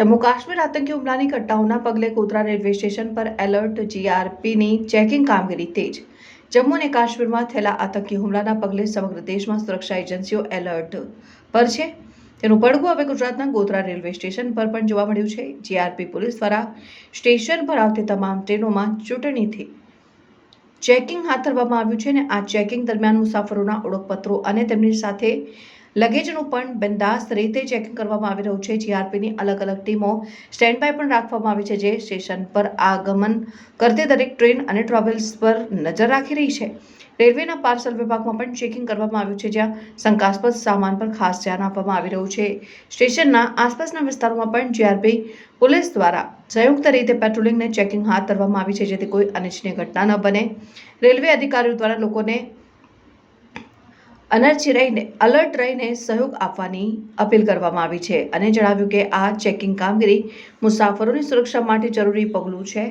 જમ્મુ કાશ્મીર આતંકી હુમલાની ઘટનાઓના પગલે ગોધરા રેલવે સ્ટેશન પર એલર્ટ જીઆરપીની ચેકિંગ કામગીરી તેજ. જમ્મુ અને કાશ્મીરમાં થયેલા આતંકી હુમલાના પગલે સમગ્ર દેશમાં સુરક્ષા એજન્સીઓ એલર્ટ પર છે. તેનું પડઘું હવે ગુજરાતના ગોધરા રેલવે સ્ટેશન પર પણ જોવા મળ્યું છે. જીઆરપી પોલીસ દ્વારા સ્ટેશન પર આવતી તમામ ટ્રેનોમાં ચૂંટણીથી ચેકિંગ હાથ ધરવામાં આવ્યું છે અને આ ચેકિંગ દરમિયાન મુસાફરોના ઓળખપત્રો અને તેમની સાથે લગેજનું પણ બંદાસ્ત રીતે ચેકિંગ કરવામાં આવી રહ્યું છે. જીઆરપીની અલગ અલગ ટીમો સ્ટેન્ડ બાય પણ રાખવામાં આવી છે, જે સ્ટેશન પર આગમન કરતી દરેક ટ્રેન અને ટ્રાવેલ્સ પર નજર રાખી રહી છે. રેલવેના પાર્સલ વિભાગમાં પણ ચેકિંગ કરવામાં આવ્યું છે, જ્યાં શંકાસ્પદ સામાન પર ખાસ ધ્યાન આપવામાં આવી રહ્યું છે. સ્ટેશનના આસપાસના વિસ્તારોમાં પણ જીઆરપી પોલીસ દ્વારા સંયુક્ત રીતે પેટ્રોલિંગને ચેકિંગ હાથ ધરવામાં આવી છે, જેથી કોઈ અનિચ્છનીય ઘટના ન બને. રેલવે અધિકારીઓ દ્વારા લોકોને અનર્ચી રહીને અલર્ટ રહીને સહયોગ આપવાની અપીલ કરવામાં આવી છે અને જણાવ્યું કે આ ચેકિંગ કામગીરી મુસાફરોની સુરક્ષા માટે જરૂરી પગલું છે.